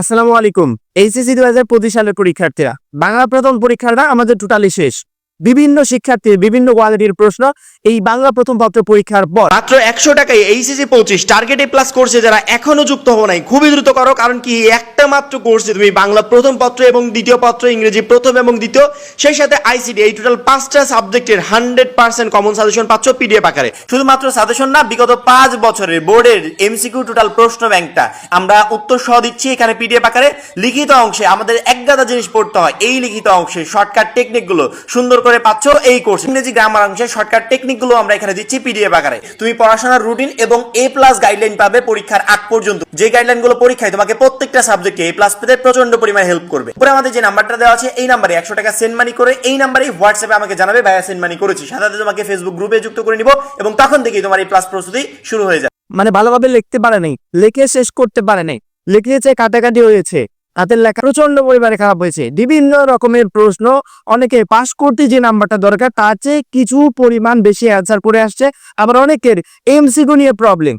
আসসালামু আলাইকুম এইচএসসি দু হাজার পঁচিশ সালের পরীক্ষার্থীরা। বাংলা প্রথম পরীক্ষাটা আমাদের টোটালি শেষ। বিভিন্ন শিক্ষার্থীর বিভিন্ন কোয়ালিটির প্রশ্ন এই বাংলা প্রথম পত্র পরীক্ষার পর। মাত্র একশো টাকায় এইচএসসি পঁচিশ টার্গেট প্লাস কোর্সে যারা এখনও যুক্ত হব নাই। খুবই দ্রুত করো, কারণ কি একটা মাত্র কোর্সে তুমি বাংলা প্রথম পত্র এবং দ্বিতীয় পত্র, ইংরেজি প্রথম এবং দ্বিতীয়, সেই সাথে আইসিডি এই টোটাল পাঁচটা সাবজেক্টের হান্ড্রেড পার্সেন্ট কমন সাজেশন পাচ্ছ পিডিএফ আকারে। শুধুমাত্র সাজেশন না, বিগত পাঁচ বছরের বোর্ডের এমসিকিউ টোটাল প্রশ্ন ব্যাংকটা আমরা উত্তর সহ দিচ্ছি এখানে পিডিএফ আকারে। লিখিত অংশে আমাদের এক গাদা জিনিস পড়তে হয়, এই লিখিত অংশে শর্টকাট টেকনিকগুলো সুন্দর করে পাচ্ছ এই কোর্স ইংরেজি গ্রামার অংশে শর্টকাট টেকনিকগুলো আমরা এখানে দিচ্ছি পিডিএফ আকারে। তুমি পড়াশোনার রুটিন এবং এ প্লাস গাইডলাইন পাবে পরীক্ষার আগ পর্যন্ত। যে গাইডলাইনগুলো পরীক্ষায় তোমাকে প্রত্যেকটা সাবজেক্টে এ প্লাস পেতে প্রচণ্ড পরিমাণে হেল্প করবে। উপরে আমাদের যে নাম্বারটা দেওয়া আছে, এই নাম্বারে একশো টাকা সেন্ড মানি করে এই নাম্বারে হোয়াটসঅ্যাপে আমাকে জানাবে, ভাইয়া সেন্ড মানি করেছি। সাথে তোমাকে ফেসবুক গ্রুপে যুক্ত করে নিব এবং তখন থেকেই তোমার এই প্লাস প্রস্তুতি শুরু হয়ে যাবে। মানে ভালোভাবে লিখতে পারে নাই, লিখে শেষ করতে পারে নাই লিখিয়েছে কাটাকাটি হয়েছে হাতের লেখা প্রচণ্ড পরিমাণে খারাপ হয়েছে। বিভিন্ন রকমের প্রশ্ন, অনেকে পাশ করতে যে নাম্বারটা দরকার, তার চেয়ে কিছু পরিমাণ বেশি অ্যান্সার করে আসছে। আবার অনেকের এমসিকিউ নিয়ে প্রবলেম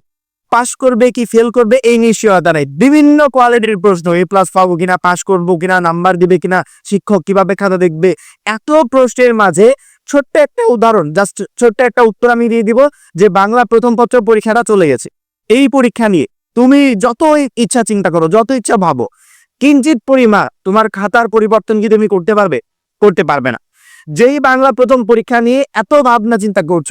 পাশ করবে কি ফেল করবে এই নিশ্চয়তা নাই। বিভিন্ন কোয়ালিটির প্রশ্ন এ প্লাস পাবো কিনা পাশ করব কিনা নাম্বার দিবে কিনা, শিক্ষক কীভাবে খাতা দেখবে? এত প্রশ্নের মাঝে ছোট্ট একটা উদাহরণ জাস্ট ছোট্ট একটা উত্তর আমি দিয়ে দিব যে বাংলা প্রথম পত্র পরীক্ষাটা চলে গেছে। এই পরীক্ষা নিয়ে তুমি যত ইচ্ছা চিন্তা করো, যত ইচ্ছা ভাবো কিঞ্চিত পরিমাণ তোমার খাতার পরিবর্তন কি তুমি করতে পারবে করতে পারবে না। যেই বাংলা প্রথম পরীক্ষা নিয়ে এত ভাবনা চিন্তা করছ,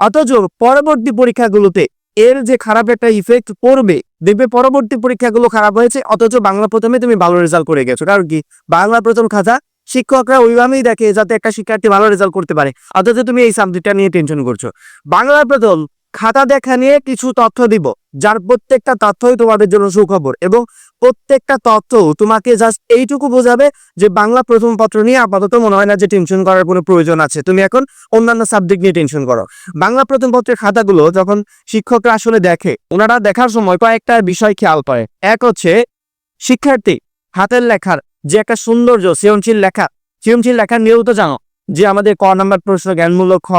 অথচ পরবর্তী পরীক্ষাগুলোতে এর যে খারাপ একটা ইফেক্ট পড়বে, দেখবে পরবর্তী পরীক্ষাগুলো খারাপ হয়েছে, অথচ বাংলা প্রথমে তুমি ভালো রেজাল্ট করে গেছো। কারণ কি? বাংলা প্রথম খাতা শিক্ষকরা ওইভাবেই দেখে যাতে একটা শিক্ষার্থী ভালো রেজাল্ট করতে পারে, অথচ তুমি এই সাবজেক্টটা নিয়ে টেনশন করছ। বাংলা প্রথম খাতা দেখা নিয়ে কিছু তথ্য দিব, যার প্রত্যেকটা তথ্যই তোমাদের জন্য সুখবর এবং প্রত্যেকটা তথ্য তোমাকে জাস্ট এইটুকু বোঝাবে যে বাংলা প্রথম পত্র নিয়ে আপাতত মনে হয় না যে টেনশন করার কোনো প্রয়োজন আছে। তুমি এখন অন্যান্য সাবজেক্ট নিয়ে টেনশন করো। বাংলা প্রথম পত্রের খাতাগুলো যখন শিক্ষকরা আসলে দেখে, ওনারা দেখার সময় কয়েকটা বিষয় খেয়াল করে। এক হচ্ছে, শিক্ষার্থী, হাতের লেখার যে একটা সৌন্দর্য, সৃজনশীল লেখা সৃজনশীল লেখা নিয়েও তো জানো যে আমাদের ক নাম্বার প্রশ্ন জ্ঞানমূলক, খ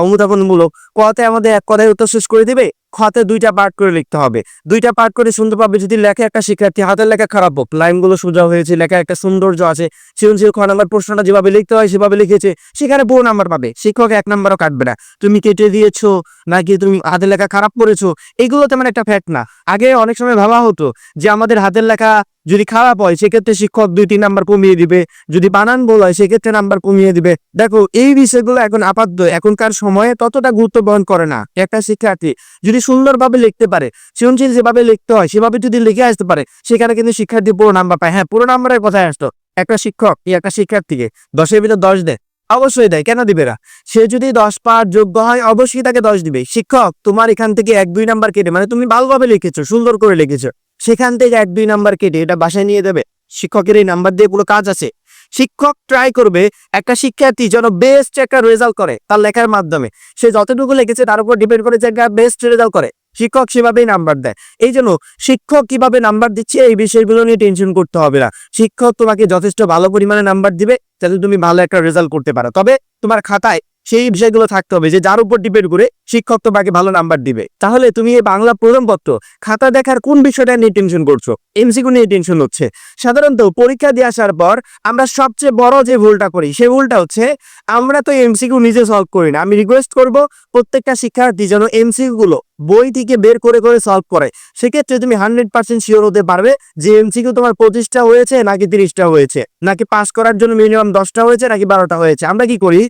অনুধাবনমূলক, কতে আমাদের এক কথায় উত্তর শেষ করে দিবে? খতে দুইটা পার্ট করে লিখতে হবে। দুইটা পার্ট করে পাবে যদি লেখা একটা শিক্ষার্থী, হাতের লেখা খারাপ হোক। লাইনগুলো সোজা হয়েছে, লেখা একটা সৌন্দর্য আছে। সৃজনশীল খ নাম্বার প্রশ্নটা যেভাবে লিখতে হয়, সেভাবে লিখেছে। সেখানে বহু নাম্বার পাবে, শিক্ষক এক নাম্বারও কাটবে না। তুমি কেটে দিয়েছ নাকি তুমি হাতের লেখা খারাপ করেছ? এগুলো তেমন একটা ফ্যাক্ট না। আগে অনেক সময় ভাবা হতো যে আমাদের হাতের লেখা যদি খারাপ হয়, সেক্ষেত্রে শিক্ষক দুই, তিন নাম্বার কমিয়ে দিবে। যদি বানান ভুল হয়, সেক্ষেত্রে নাম্বার কমিয়ে দিবে। দেখো, এই বিষয়গুলো এখন আপাতত এখনকার সময়ে ততটা গুরুত্ব বহন করে না। একটা শিক্ষার্থী যদি সুন্দরভাবে লিখতে পারে। সৃজনশীল যেভাবে লিখতে হয়, সেভাবে যদি লিখে আসতে পারে, সেখানে কিন্তু শিক্ষার্থী পুরো নাম্বার পায়। হ্যাঁ পুরো নাম্বারের কথায় আসতো একটা শিক্ষক কি একটা শিক্ষার্থীকে, দশের ভিতর দশ দেয়। অবশ্যই দেয়, কেন দিবে না? সে যদি দশ পার যোগ্য হয়, অবশ্যই তাকে দশ দিবে। শিক্ষক, তোমার এখান থেকে এক, দুই নাম্বার কেটে মানে তুমি ভালোভাবে লিখেছো, সুন্দর করে লিখেছো, সেখান থেকে এক, দুই নাম্বার কেটে এটা বাসায় নিয়ে দেবে শিক্ষকের এই নাম্বার দিয়ে পুরো কাজ আছে? শিক্ষক ট্রাই করবে, একটা শিক্ষার্থী যেন বেস্ট একটা রেজাল্ট করে তার লেখার মাধ্যমে। সে যতটুকু লিখেছে তার উপর ডিপেন্ড করে যে একটা বেস্ট রেজাল্ট করে। শিক্ষক সেভাবেই নাম্বার দেয়। এই জন্য শিক্ষক কীভাবে নাম্বার দিচ্ছে এই বিষয়গুলো নিয়ে টেনশন করতে হবে না। শিক্ষক তোমাকে যথেষ্ট ভালো পরিমাণে নাম্বার দিবে, যাতে তুমি ভালো একটা রেজাল্ট করতে পারো। তবে তোমার খাতায় সেই বিষয়গুলো থাকতে হবে যে যার উপর ডিপেন্ড করে শিক্ষক তোমাকে ভালো নাম্বার দিবে। তাহলে তুমি এই বাংলা প্রথম পত্র খাতা দেখার কোন বিষয়টা নিয়ে টেনশন করছ? এমসিকিউ নিয়ে টেনশন হচ্ছে। সাধারণত পরীক্ষা দিয়ে আসার পর আমরা সবচেয়ে বড় যে ভুলটা করি, সেই ভুলটা হচ্ছে আমরা তো এমসিকিউ নিজে সলভ করি না। আমি রিকোয়েস্ট করব প্রত্যেকটা শিক্ষার্থী যেন এমসিকিউ গুলো বই থেকে বের করে করে সলভ করে। সেক্ষেত্রে তুমি হান্ড্রেড পার্সেন্ট শিওর হতে পারবে যে এমসিকিউ তোমার পঁচিশটা হয়েছে নাকি তিরিশটা হয়েছে, নাকি পাস করার জন্য মিনিমাম দশটা হয়েছে নাকি বারোটা হয়েছে। আমরা কি করি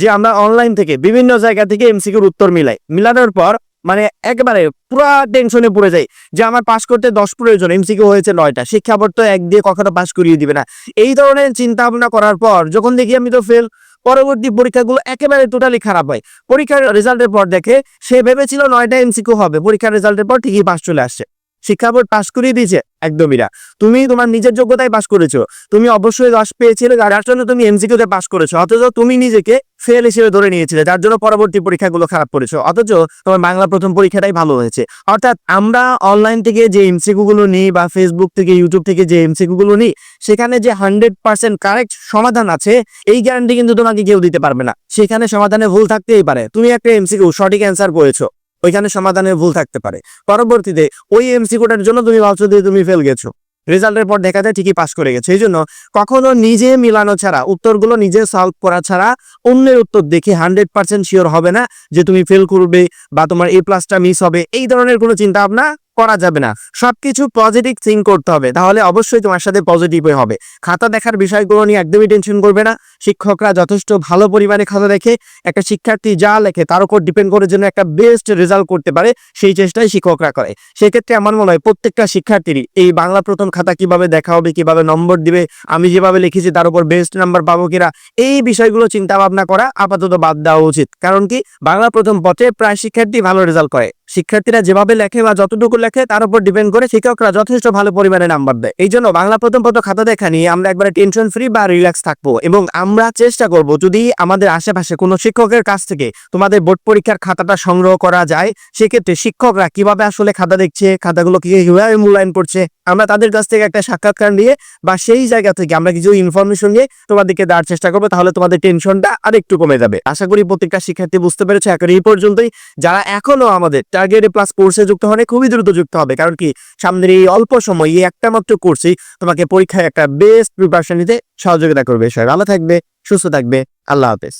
যে আমরা অনলাইন থেকে বিভিন্ন জায়গা থেকে এমসিকিউর উত্তর মিলাই। মিলানোর পর মানে একেবারে পুরা টেনশনে পড়ে যাই যে আমার পাস করতে দশ প্রয়োজন এমসিকিউ হয়েছে নয়টা শিক্ষা এক দিয়ে কখনো পাস করিয়ে দিবে না। এই ধরনের চিন্তা ভাবনা করার পর যখন দেখি আমি তো ফেল পরবর্তী পরীক্ষাগুলো একেবারে টোটালি খারাপ হয়। পরীক্ষার রেজাল্টের পর দেখে সে ভেবেছিল নয়টা এমসিকিউ হবে। পরীক্ষার রেজাল্টের পর ঠিকই পাস চলে আসছে। শিক্ষা বোর্ড পাস করিয়ে দিয়েছে একদমই না। তুমি তোমার নিজের যোগ্যতায় পাস করেছ। তুমি অবশ্যই দশ পেয়েছিলে যার জন্য তুমি এমসিকিউতে পাস করেছ। অথচ তুমি নিজেকে ফেল হিসেবে ধরে নিয়েছিলে, যার জন্য পরবর্তী পরীক্ষাগুলো খারাপ করেছ। অথচ তোমার বাংলা প্রথম পরীক্ষাটাই ভালো হয়েছে। অর্থাৎ আমরা অনলাইন থেকে যে এমসিকিউ গুলো নিই বা ফেসবুক থেকে ইউটিউব থেকে যে এমসিকিউ গুলো নিই, সেখানে যে হান্ড্রেড পার্সেন্ট কারেক্ট সমাধান আছে, এই গ্যারান্টি কিন্তু তোমাকে কেউ দিতে পারবে না। সেখানে সমাধানে ভুল থাকতেই পারে। তুমি একটা এমসিকিউ সঠিক অ্যান্সার করেছ। ওইখানে সমাধানের ভুল থাকতে পারে। পরবর্তীতে ওই এমসি কোটার জন্য তুমি ভাবছ যে তুমি ফেল গেছো। রেজাল্টের পর দেখা যায় ঠিকই পাস করে গেছে। এই জন্য কখনো নিজে মিলানো ছাড়া, উত্তরগুলো নিজে সলভ করা ছাড়া অন্যের উত্তর দেখে হান্ড্রেড পার্সেন্ট শিওর হবে না যে তুমি ফেল করবে বা তোমার এ প্লাসটা মিস হবে। এই ধরনের কোনো চিন্তা ভাবনা করা যাবে না। সবকিছু পজিটিভ থিঙ্ক করতে হবে। তাহলে অবশ্যই তোমার সাথে পজিটিভই হবে। খাতা দেখার বিষয়গুলো নিয়ে একদমই টেনশন করবে না। শিক্ষকরা যথেষ্ট ভালো পরিমাণে খাতা দেখে, একটা শিক্ষার্থী যা লেখে তার উপর ডিপেন্ড করে যেন একটা বেস্ট রেজাল্ট করতে পারে, সেই চেষ্টাই শিক্ষকরা করে। সেক্ষেত্রে আমার মনে হয় প্রত্যেকটা শিক্ষার্থীরই এই বাংলা প্রথম খাতা কীভাবে দেখা হবে, কীভাবে নম্বর দিবে, আমি যেভাবে লিখেছি তার উপর বেস্ট নাম্বার পাবো কিনা, এই বিষয়গুলো চিন্তা ভাবনা করা আপাতত বাদ দেওয়া উচিত। কারণ কি? বাংলা প্রথম পথে প্রায় শিক্ষার্থী ভালো রেজাল্ট করে। শিক্ষার্থীরা যেভাবে লেখে বা যতটুকু লেখে, তার উপর ডিপেন্ড করে শিক্ষকরা যথেষ্ট ভালো পরিমাণে নাম্বার দেয়। এই জন্য বাংলা প্রথম পত্র খাতা দেখা নিয়ে আমরা একবারে টেনশন ফ্রি বা রিল্যাক্স থাকব এবং আমরা চেষ্টা করব যদি আমাদের আশেপাশে কোনো শিক্ষকের কাছ থেকে তোমাদের বোর্ড পরীক্ষার খাতাটা সংগ্রহ করা যায়, সেক্ষেত্রে শিক্ষকরা কীভাবে আসলে খাতা দেখছে, খাতাগুলো কীভাবে মূল্যায়ন করছে, আমরা তাদের কাছ থেকে একটা সাক্ষাৎকার নিয়ে বা সেই জায়গা থেকে আমরা কিছু ইনফরমেশন নিয়ে তোমাদেরকে দেওয়ার চেষ্টা করব, তাহলে তোমাদের টেনশনটা আর একটু কমে যাবে। আশা করি প্রত্যেকটা শিক্ষার্থী বুঝতে পেরেছে, এখন এই পর্যন্তই। যারা এখনও আমাদের টার্গেট প্লাস কোর্সে যুক্ত হলে খুবই দ্রুত যুক্ত হবে। কারণ কি? সামনের এই অল্প সময় এই একটা মাত্র কোর্সই তোমাকে পরীক্ষায় একটা বেস্ট প্রিপারেশন নিতে সহযোগিতা করবে সবাই। ভালো থাকবে, সুস্থ থাকবে। আল্লাহ হাফেজ।